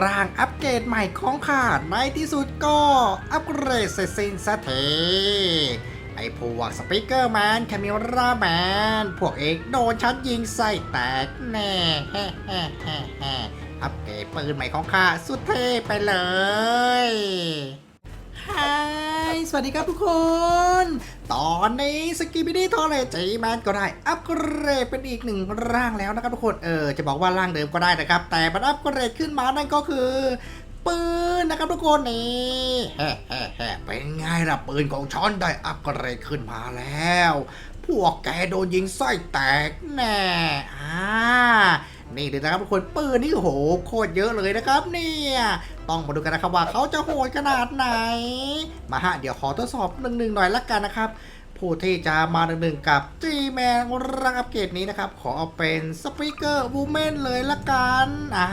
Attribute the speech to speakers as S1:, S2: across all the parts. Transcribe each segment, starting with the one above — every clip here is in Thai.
S1: ร่างอัปเกรดใหม่ของข้าในที่สุดก็อัปเกรดเสร็จสิ้นสักทีไอ้พวกสปิเกอร์แมนแคมิราแมน พวกเอกโดนฉันยิงใส่แตกแน่แฮ่แฮ่แฮ่แฮ่อัปเกรดปืนใหม่ของข้าสุดเท่ไปเลย ฮายสวัสดีครับทุกคน ตอนนี้สกิบิดี้ทอร์เรจีแมนก็ได้ อัปเกรดเป็นอีกหนึ่งร่างแล้วนะครับทุกคน เออ จะบอกว่าร่างเดิมก็ได้นะครับ แต่มันอัปเกรดขึ้นมานั่นก็คือปืนนะครับทุกคนนี่แฮ่แฮ่แฮ่เป็นไงล่ะปืนของช้อนได้อัปเกรดขึ้นมาแล้ว พวกแกโดนยิงไส้แตกแน่อ่านี่เลยนะครับทุกคนปืนนี่โหโคตรเยอะเลยนะครับเนี่ย ต้องมาดูกันนะครับว่าเขาจะโหดขนาดไหน มาฮะเดี๋ยวขอทดสอบหนึ่งหนึ่งหน่อยละกันนะครับ ผู้ที่จะมาหนึ่งหนึ่งกับ G Man รังอัปเกรดนี้นะครับ ขอเอาเป็นสปีกเกอร์วูแมนเลยละกันอ่า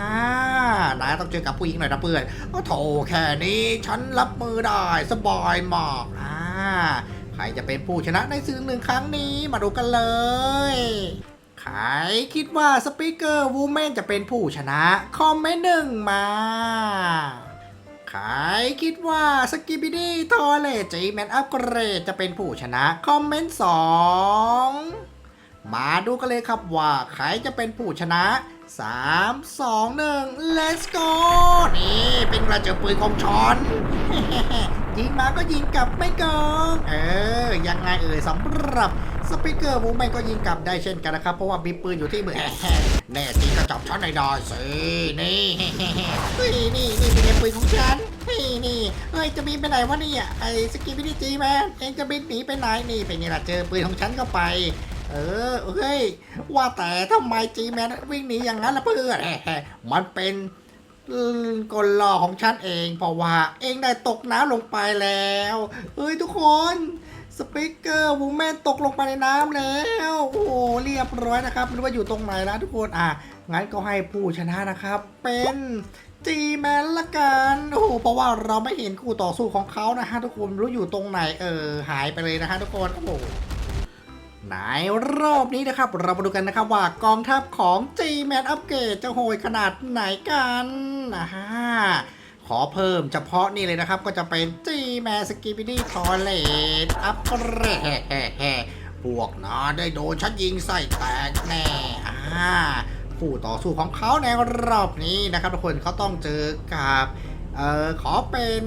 S1: นายต้องเจอกับผู้หญิงหน่อยนะเพื่อนโอ้โถแค่นี้ฉันรับมือได้สบายมากอ่าใครจะเป็นผู้ชนะในสื่อหนึ่งครั้งนี้มาดูกันเลย ใครคิดว่าสปีกเกอร์วูแมนจะเป็นผู้ชนะ คอมเมนต์หนึ่งมาใครคิดว่าสกิบิดี้ทอเลจีแมนอัปเกรดจะเป็นผู้ชนะ คอมเมนต์สองมาดูกันเลยครับว่าใครจะเป็นผู้ชนะ 3 2 1 let's go นี่เป็นกระเจอปืนของชอน ยิงมาก็ยิงกลับไม่เกิงเออ ยังไงเอ่ยสำหรับสปีกเกอร์วูแมนก็ยิงกลับได้เช่นกันนะครับ เพราะว่ามีปืนอยู่ที่มือแน่จริงก็จับฉันในดอยสินี่นี่นี่เป็นปืนของฉันเฮ้ยนี่เฮ้ยจะบินไปไหนวะเนี่ยไอ้สกีบิดีจีแมนเองจะบินหนีไปไหนนี่เป็นไงล่ะเจอปืนของฉันเข้าไป เออเฮ้ยว่าแต่ทำไมจีแมนวิ่งหนีอย่างนั้นล่ะเพื่อนมันเป็น กลลอของฉันเองเพราะว่าเองได้ตกน้ำลงไปแล้วเฮ้ยทุกคนสปิเกอร์วูแมนตกลงไปในน้ำแล้ว โอ้โหเรียบร้อยนะครับไม่รู้ว่าอยู่ตรงไหนแล้วทุกคนอะงั้นก็ให้ผู้ชนะนะครับ เป็นจีแมนละกันโอ้โหเพราะว่าเราไม่เห็นคู่ต่อสู้ของเขานะฮะทุกคนรู้อยู่ตรงไหนเออหายไปเลยนะฮะทุกคนโอ้โห ในรอบนี้นะครับ เรามาดูกันนะครับว่ากองทัพของ G Man Upgrade จะโหยขนาดไหนกันนะฮะขอเพิ่มเฉพาะนี่เลยนะครับก็จะเป็น G Man Skibidi Toilet Upgrade พวกนาได้โดนฉันยิงใส่แตกแน่อ่าผู้ต่อสู้ของเขาในรอบนี้นะครับทุกคนเขาต้องเจอกับเอ่อขอเป็น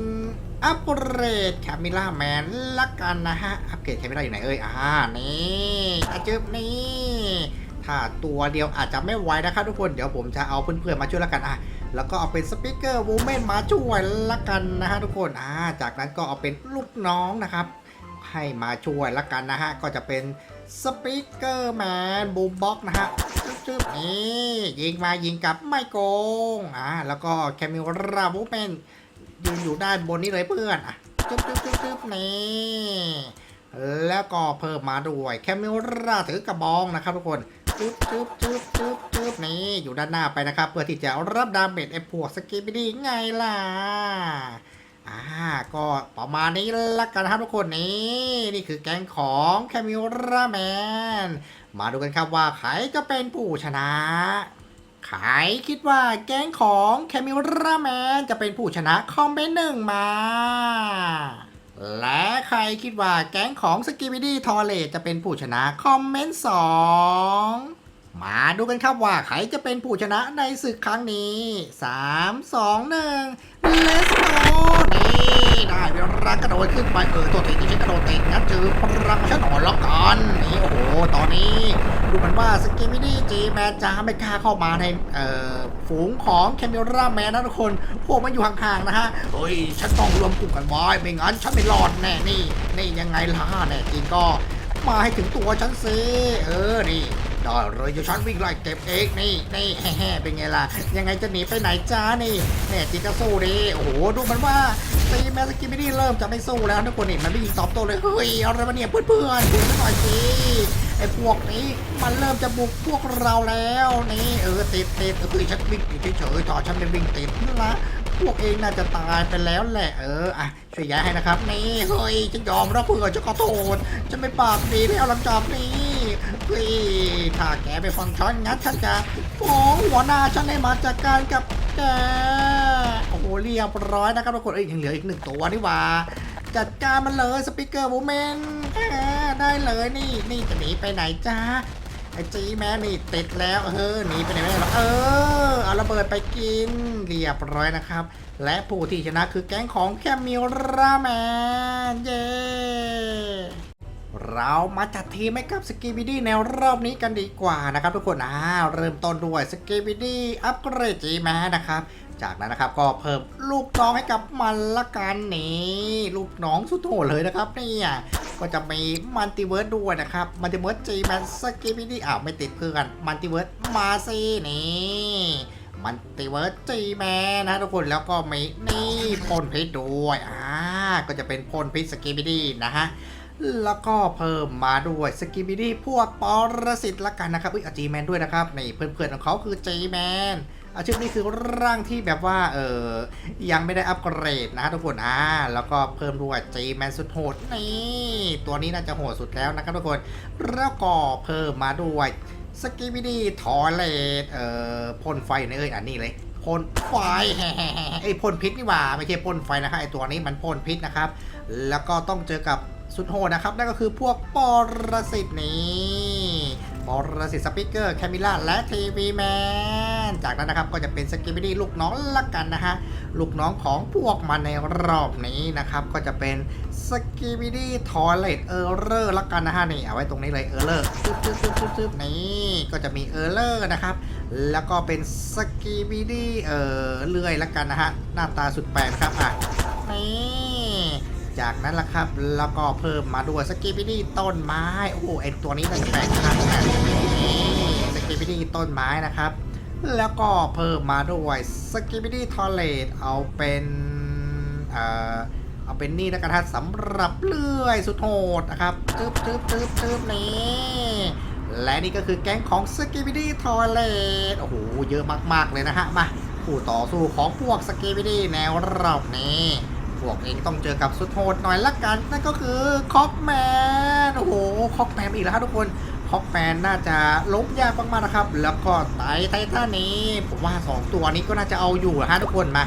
S1: อัปเกรดแคมิล่าแมนละกันนะฮะ อัปเกรดแคมิล่าอยู่ไหนเอ่ย อ่า นี่อาจึบนี่ ถ้าตัวเดียวอาจจะไม่ไหวนะครับทุกคน เดี๋ยวผมจะเอาเพื่อนๆมาช่วยละกันอะ แล้วก็เอาเป็นสปิเกอร์วูแมนมาช่วยละกันนะฮะทุกคน อ่า จากนั้นก็เอาเป็นลูกน้องนะครับ ให้มาช่วยละกันนะฮะ ก็จะเป็นสปีกเกอร์แมนบูมบ็อกนะฮะจึ๊บนี่ยิงมายิงกลับไม่โกง อ่า แล้วก็แคมิราบูแมน ยืนอยู่ด้านบนนี้เลยเพื่อนอะจึ๊บจึ๊บจึ๊บจึ๊บนี่แล้วก็เพิ่มมาด้วยแคมิราถือกระบองนะครับทุกคนจึ๊บจึ๊บจึ๊บจึ๊บจึ๊บนี่อยู่ด้านหน้าไปนะครับ เพื่อที่จะรับดาเมจไอ้พวกสกิปปี้ดีไงล่ะอ่าก็ประมาณนี้ละกันครับทุกคนนี่นี่คือแก๊งของแคมิราแมนมาดูกันครับว่าใครจะเป็นผู้ชนะ ใครคิดว่าแก๊งของแคมิราแมนจะเป็นผู้ชนะคอมเมนต์หนึ่งมา และใครคิดว่าแก๊งของสกิบิดี้ทอเลจะเป็นผู้ชนะคอมเมนต์สองมาดูกันครับว่าใครจะเป็นผู้ชนะในศึกครั้งนี้ 3 2 1 Let's ได้เวลากระโดดขึ้นไปเออตัวทีที่ฉันกระโดดติดงั้นเจอพลังฉันอ่อนล้วกันนี่โอ้โหตอนนี้ ดูเหมือนว่าสกิมิดี้จีแมนจะไม่กล้าเข้ามาในเอ่อฝูงของแคมิราแมนนะทุกคนพวกมันอยู่ห่างๆนะฮะเฮ้ยฉันต้องรวมกลุ่มกันไว้ไม่งั้นฉันไม่รอดแน่นี่นี่ยังไงล่ะแน่จริงก็มาให้ถึงตัวฉันสิเออนี่ ได้เลยเดี๋ยวฉันวิ่งไล่เก็บเองนี่นี่แฮ่ๆเป็นไงล่ะ ยังไงจะหนีไปไหนจ้านี่แน่จริงก็สู้ดิโอ้โหดูมันว่าตีแมสกิมิดี้เริ่มจะไม่สู้แล้วทุกคนนี่มันไม่ยิงตอบโต้เลยเฮ้ยเอาอะไรมาเนี่ยเพื่อนๆดูหน่อยสิไอ้พวกนี้มันเริ่มจะบุกพวกเราแล้วนี่เออติดติดเออฉันวิ่งติดเฉยๆต่อฉันไม่วิ่งติดนั่นละพวกเองน่าจะตายไปแล้วแหละเอออะช่วยย้ายให้นะครับนี่เฮ้ยฉันยอมรับเพื่อจะขอโทษฉันไม่ปากดีแล้วหลังจากนี้ เฮ้ยถ้าแกไปฟังฉันงั้นฉันจะฟ้องหัวหน้าฉันให้มาจัดการกับแกโอ้โหเรียบร้อยนะครับทุกคนเอ้ยยังเหลืออีกหนึ่งตัวนี่หว่า จัดการมันเลยสปิเกอร์บูแมนได้เลยนี่นี่จะหนีไปไหนจ้าไอจีแมนนี่ติดแล้วเออหนีไปไหนไม่ได้หรอกเออเอาระเบิดไปกินเรียบร้อยนะครับ และผู้ที่ชนะคือแก๊งของแคมมิราแมนเย้ เรามาจัดทีมให้กับสกีบิดี้ในรอบนี้กันดีกว่านะครับทุกคนอ่าเริ่มต้นด้วยสกีบิดี้อัปเกรดจีแมนะครับ จากนั้นนะครับก็เพิ่มลูกน้องให้กับมันละกันนี่ลูกน้องสุดโหดเลยนะครับเนี่ยก็จะมีมัลติเวิร์สด้วยนะครับมัลติเวิร์สจีแมนสกีบิดี้อ้าวไม่ติดเพื่อนมัลติเวิร์สมาซีนี่มันติเวิร์สจีแมนนะทุกคนแล้วก็มีนี่พ่นพิษด้วยอ่าก็จะเป็นพ่นพิษสกีบิดี้นะฮะ แล้วก็เพิ่มมาด้วยสกิบิดี้พวกปรสิตละกันนะครับอุ้ยจีแมนด้วยนะครับนี่เพื่อนๆของเขาคือจีแมนอาชีพนี้คือร่างที่แบบว่าเออยังไม่ได้อัปเกรดนะทุกคนอ่าแล้วก็เพิ่มด้วยจีแมนสุดโหดนี่ตัวนี้น่าจะโหดสุดแล้วนะครับทุกคนแล้วก็เพิ่มมาด้วยสกิบิดี้ทอเลตเอ่อพ่นไฟในเอ้ยอันนี้เลย พ่นไฟไอ้พ่นพิษนี่หว่าไม่ใช่พ่นไฟนะครับไอ้ตัวนี้มันพ่นพิษนะครับ แล้วก็ต้องเจอกับสุดโหดนะครับ นั่นก็คือพวกปรสิตนี้ปรสิตสปิเกอร์แคมิล่าและทีวีแมน จากนั้นนะครับ ก็จะเป็นสกิบิดี้ลูกน้องละกันนะฮะ ลูกน้องของพวกมันในรอบนี้นะครับ ก็จะเป็นสกิบิดี้ทอเลตเออร์เลอร์ละกันนะฮะนี่เอาไว้ตรงนี้เลยเออร์เลอร์ซึบซึบซึบซึบซึบนี่ก็จะมีเออร์เลอร์นะครับ แล้วก็เป็นสกิบิดี้เออเลื่อยละกันนะฮะ หน้าตาสุดแปลกครับอะนี่จากนั้นล่ะครับ แล้วก็เพิ่มมาด้วยสกิปิดี้ต้นไม้ โอ้ไอตัวนี้มันแปลกครั้งนะนี่สกิปิดี้ต้นไม้นะครับ แล้วก็เพิ่มมาด้วยสกิปิดี้ทอเลตเอาเป็นเอ่อเอาเป็นนี่แล้วกันฮะสำหรับเลื่อยสุดโหดนะครับจึ๊บจึ๊บจึ๊บจึ๊บนี่และนี่ก็คือแก๊งของสกิปิดี้ทอเลตโอ้โห เยอะมาก ๆ เลยนะฮะ มาผู้ต่อสู้ของพวกสกิปิดี้แนวรอบนี้ พวกเองต้องเจอกับสุดโหดหน่อยละกัน นั่นก็คือคอกแมน โอ้โหคอกแมนอีกแล้วครับทุกคน คอกแมนน่าจะล้มยากมากๆนะครับ แล้วก็ไตไททันนี้ผมว่า 2 ตัวนี้ก็น่าจะเอาอยู่ฮะทุกคนมา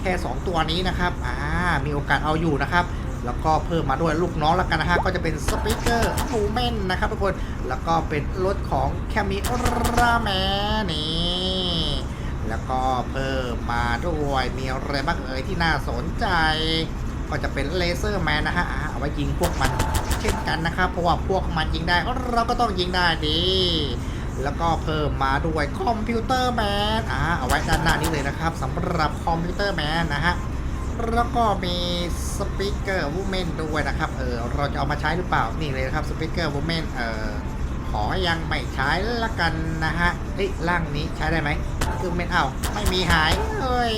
S1: แค่ 2 ตัวนี้นะครับอ่ามีโอกาสเอาอยู่นะครับ แล้วก็เพิ่มมาด้วยลูกน้องแล้วกันนะฮะก็จะเป็นสปิเกอร์ฟูเมนนะครับทุกคนแล้วก็เป็นรถของแคมิราแมนนี่แล้วก็เพิ่มมาด้วยมีอะไรบ้างเอ่ยที่น่าสนใจ ก็จะเป็นเลเซอร์แมนนะฮะเอาไว้ยิงพวกมัน เช่นกันนะครับ เพราะว่าพวกมันยิงได้เราก็ต้องยิงได้ดีแล้วก็เพิ่มมาด้วยคอมพิวเตอร์แมนอ่าเอาไว้ด้านหน้านี้เลยนะครับสำหรับคอมพิวเตอร์แมนนะฮะแล้วก็มีสปีกเกอร์วูแมนด้วยนะครับเออเราจะเอามาใช้หรือเปล่านี่เลยนะครับสปีกเกอร์วูแมนเออขอยังไม่ใช้ละกันนะฮะเอ้ยร่างนี้ใช้ได้ไหมคือเมนเอาไม่มีหายเฮ้ย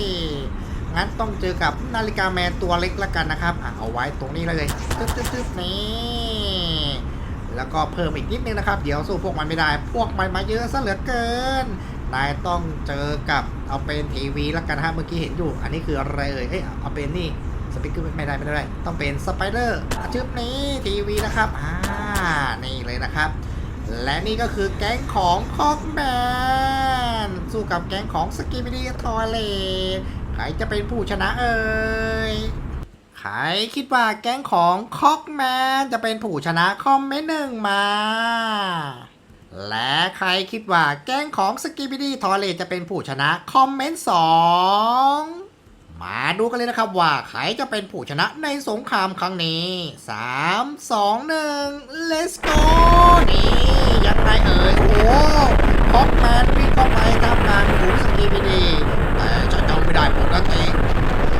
S1: งั้นต้องเจอกับนาฬิกาแมนตัวเล็กละกันนะครับอะเอาไว้ตรงนี้เลยตึ๊บตึ๊บตึ๊บนี่แล้วก็เพิ่มอีกนิดนึงนะครับ เดี๋ยวสู้พวกมันไม่ได้ พวกมันมาเยอะซะเหลือเกิน นายต้องเจอกับเอาเป็นทีวีแล้วกันฮะเมื่อกี้เห็นอยู่ อันนี้คืออะไรเอ่ยเอ้ยเอาเป็นนี่สปิกเกอร์ไม่ได้ไม่ได้ต้องเป็นสไปเดอร์ชึบนี้ทีวีนะครับอ่านี่เลยนะครับ และนี่ก็คือแก๊งของคอกแมนสู้กับแก๊งของสกิบิดี้ทอเลต ใครจะเป็นผู้ชนะเอ่ย ใครคิดว่าแก๊งของคอกแมนจะเป็นผู้ชนะคอมเมนต์หนึ่งมา และใครคิดว่าแก๊งของสกิบิดี้ทอเลจะเป็นผู้ชนะคอมเมนต์สองมาดูกันเลยนะครับว่าใครจะเป็นผู้ชนะในสงครามครั้งนี้ 3 2 1 let's go นี่ยังไงเอ่ย โอ้คอกแมนวิ่งเข้าไปทำงานถูสกิบิดี้ ไม่ได้ผลนั่นเอง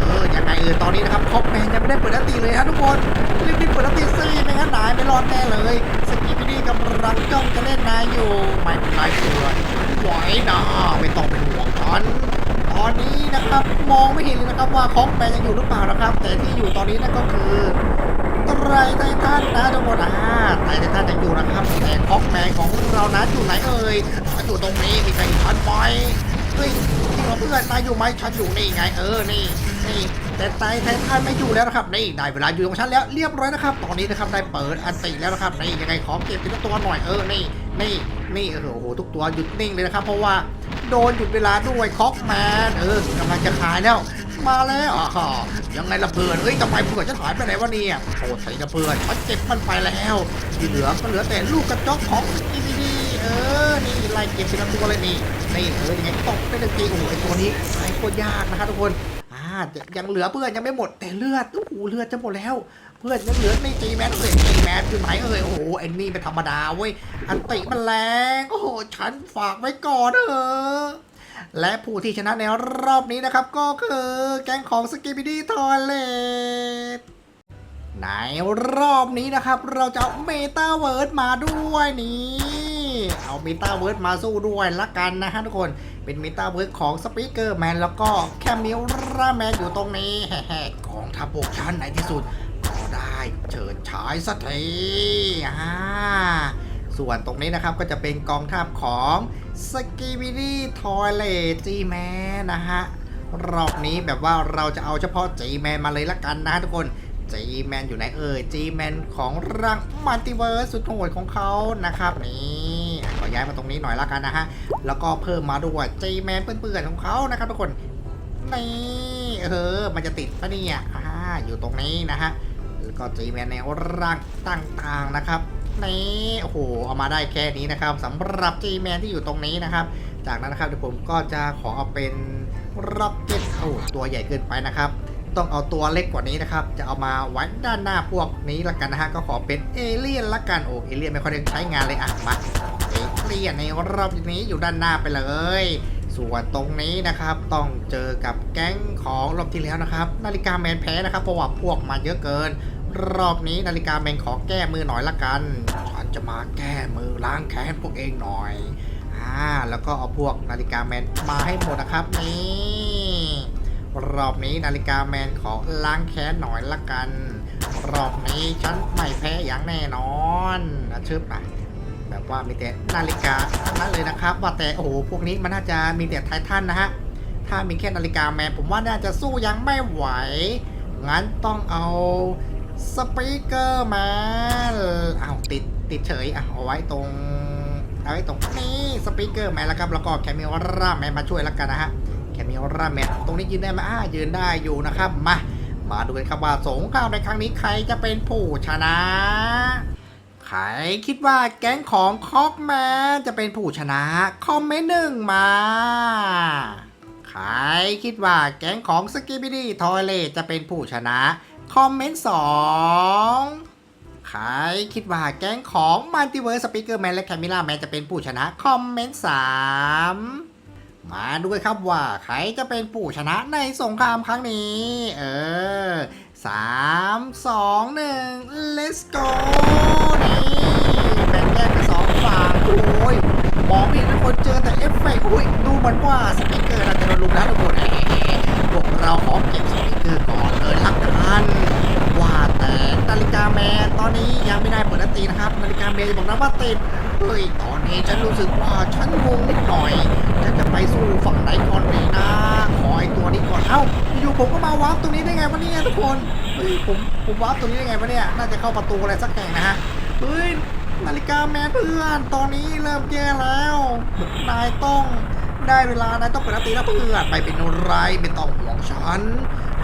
S1: เออยังไงเออตอนนี้นะครับคอปแมนยังไม่ได้เปิดอันตีเลยฮะทุกคนรีบรีบเปิดอันตีสิไม่งั้นนายไม่รอดแน่เลยสกิปปี้ดีกำลังจ้องจะเล่นนายอยู่ไม่เป็นไรเสือไหวนะไม่ต้องเป็นห่วงฉันตอนนี้นะครับมองไม่เห็นเลยนะครับว่าคอปแมนยังอยู่หรือเปล่านะครับ แต่ที่อยู่ตอนนี้นั่นก็คือไตรไททันนะทุกคนอ่าไตรไททันยังอยู่นะครับแต่คอปแมนของเรานะอยู่ไหนเอ่ยอยู่ตรงนี้มีใครเห็นฉันไหมเฮ้ย จริงเพื่อนนายอยู่ไหมฉันอยู่นี่ไง เออ นี่นี่แต่ไตไททันไม่อยู่แล้วนะครับ นี่ได้เวลาอยู่ของฉันแล้วเรียบร้อยนะครับ ตอนนี้นะครับได้เปิดอันติแล้วนะครับ นี่ยังไงขอเก็บทีละตัวหน่อย เออ นี่ นี่ นี่เออโอ้โห ทุกตัวหยุดนิ่งเลยนะครับ เพราะว่าโดนหยุดเวลาด้วยคอกแมน เออกำลังจะขายแล้ว มาแล้วอ่ายังไงละเพื่อนเอ้ยทำไมเพื่อนฉันหายไปไหนวะเนี่ยโทษใส่ละเพื่อนฉันเก็บมันไปแล้วที่เหลือก็เหลือแต่ลูกกระจอกของอีดี เออ นี่ไล่เก็บเป็นะตัวเลยนี่นี่เออยังไงตกได้หนึ่งทีโอ้โหไอตัวนี้ไอ้โคตรยากนะครับทุกคนอ่ายังเหลือเพื่อนยังไม่หมดแต่เลือดโอ้โหเลือดจะหมดแล้ว เพื่อนยังเหลือในจีแมนเอ้ยจีแมนอยู่ไหนเอ้ยโอ้โหไอ้นี่เป็นธรรมดาเว้ยอันติมันแรงโอ้โหฉันฝากไว้ก่อนเถอะและผู้ที่ชนะในรอบนี้นะครับ ก็คือแก๊งของสกิบิดี้ทอยเลตในรอบนี้นะครับ เราจะเอาเมตาเวิร์ดมาด้วยนี่ เอาเมตาเวิร์ดมาสู้ด้วยละกันนะฮะทุกคนเป็นเมตาเวิร์ดของสปีกเกอร์แมนแล้วก็แคมิราแมนอยู่ตรงนี้แฮ่ๆกองทัพบกชั้นไหนที่สุดก็ได้เฉิดฉายสักทีอ่าส่วนตรงนี้นะครับก็จะเป็นกองทัพของสกีบิดี้ทอยเลจีแมนนะฮะรอบนี้แบบว่าเราจะเอาเฉพาะจีแมนมาเลยละกันนะทุกคน จีแมนอยู่ไหนเอ่ยจีแมนของร่างมัลติเวิร์สสุดโหดของเขานะครับนี่ขอย้ายมาตรงนี้หน่อยละกันนะฮะแล้วก็เพิ่มมาด้วยจีแมนเปื่อนๆของเขานะครับทุกคนนี่เออมันจะติดปะเนี่ยอ่าอยู่ตรงนี้นะฮะแล้วก็จีแมนในร่างต่างๆนะครับนี่โอ้โหเอามาได้แค่นี้นะครับสำหรับจีแมนที่อยู่ตรงนี้นะครับ จากนั้นนะครับเดี๋ยวผมก็จะขอเอาเป็นร็อกเก็ตโอ้ตัวใหญ่เกินไปนะครับ ต้องเอาตัวเล็กกว่านี้นะครับ จะเอามาไว้ด้านหน้าพวกนี้ละกันนะฮะ ก็ขอเป็นเอเลี่ยนละกัน โอ้เอเลี่ยนไม่ค่อยได้ใช้งานเลยอะมาเอเลี่ยนในรอบนี้อยู่ด้านหน้าไปเลย ส่วนตรงนี้นะครับ ต้องเจอกับแก๊งของรอบที่แล้วนะครับ นาฬิกาแมนแพ้นะครับเพราะว่าพวกมาเยอะเกิน รอบนี้นาฬิกาแมนขอแก้มือหน่อยละกัน ฉันจะมาแก้มือล้างแค้นพวกเองหน่อยอ่าแล้วก็เอาพวกนาฬิกาแมนมาให้หมดนะครับนี่ รอบนี้นาฬิกาแมนขอล้างแค้นหน่อยละกัน รอบนี้ฉันไม่แพ้อย่างแน่นอนนะชึบอะแบบว่ามีแต่นาฬิกาทั้งนั้นเลยนะครับ ว่าแต่โอ้โหพวกนี้มันน่าจะมีแต่ไททันนะฮะถ้ามีแค่นาฬิกาแมนผมว่าน่าจะสู้ยังไม่ไหว งั้นต้องเอาสปีกเกอร์แมนเอาติดติดเฉยอะเอาไว้ตรงเอาไว้ตรงนี้สปีกเกอร์แมนแล้วครับแล้วก็แคมิโอร่าแมนมาช่วยแล้วกันนะฮะ แคมิโอราแมนตรงนี้ยืนได้ไหมอ่ายืนได้อยู่นะครับ มา มาดูกันครับว่าสงครามในครั้งนี้ใครจะเป็นผู้ชนะ ใครคิดว่าแก๊งของคอกแมนจะเป็นผู้ชนะ คอมเมนต์หนึ่งมา ใครคิดว่าแก๊งของสกิบิดี้ทอยเลจะเป็นผู้ชนะ คอมเมนต์สองใครคิดว่าแก๊งของมัลติเวิร์สสปีกเกอร์แมนและแคมิล่าแมนจะเป็นผู้ชนะ คอมเมนต์สาม มาดูกันครับว่าใครจะเป็นผู้ชนะในสงครามครั้งนี้ เออสามสองหนึ่ง let's go นี่แบ่งแยกเป็นสองฝั่งโอ้ยมองไม่เห็นทุกคนเจอแต่เอฟเฟกต์อุ้ยดูเหมือนว่าสปีกเกอร์เราจะโดนลุมแล้วทุกคนพวกเราขอเก็บสปีกเกอร์ก่อนเลยละกันว่าแต่นาฬิกาแมนตอนนี้ยังไม่ได้เปิดดนตรีนะครับนาฬิกาแมนจะบอกนะว่าติดเฮ้ยตอนนี้ฉันรู้สึกว่าฉันงงนิดหน่อย ได้ไงวะเนี่ยทุกคนเฮ้ยผมผมวาร์ปตรงนี้ได้ไงวะเนี่ยน่าจะเข้าประตูอะไรสักแห่งนะฮะเฮ้ยนาฬิกาแมนเพื่อน ตอนนี้เริ่มแย่แล้วนายต้องได้เวลานายต้องเปิดตรีแล้วเพื่อนไปเป็นอะไรไม่ต้องห่วงฉัน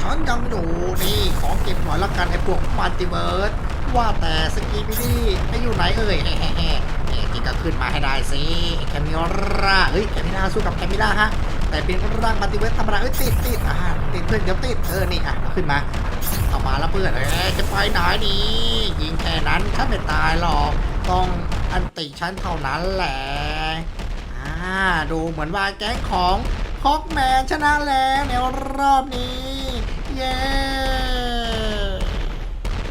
S1: ฉันยังอยู่นี่ขอเก็บหน่อยละกันไอ้พวกมัลติเวิร์สว่าแต่สกีบิดี้ไอ้อยู่ไหนเอ่ยแฮ่ๆๆนี่ที่ก็ขึ้นมาให้ได้สิแคมิล่าเฮ้ยแคมิล่าสู้กับแคมิล่าฮะ แต่เป็นร่างปฏิเวิร์สธรรมดาเอ้ยติดติดอ่าติดเพื่อนเดี๋ยวติดเออนี่อะขึ้นมาเอามาแล้วเพื่อนเอ้ยจะไปไหนดียิงแค่นั้นฉันไม่ตายหรอกต้องอันติฉันเท่านั้นแหละอ่าดูเหมือนว่าแก๊งของฮอกแมนชนะแล้วในรอบนี้ เย้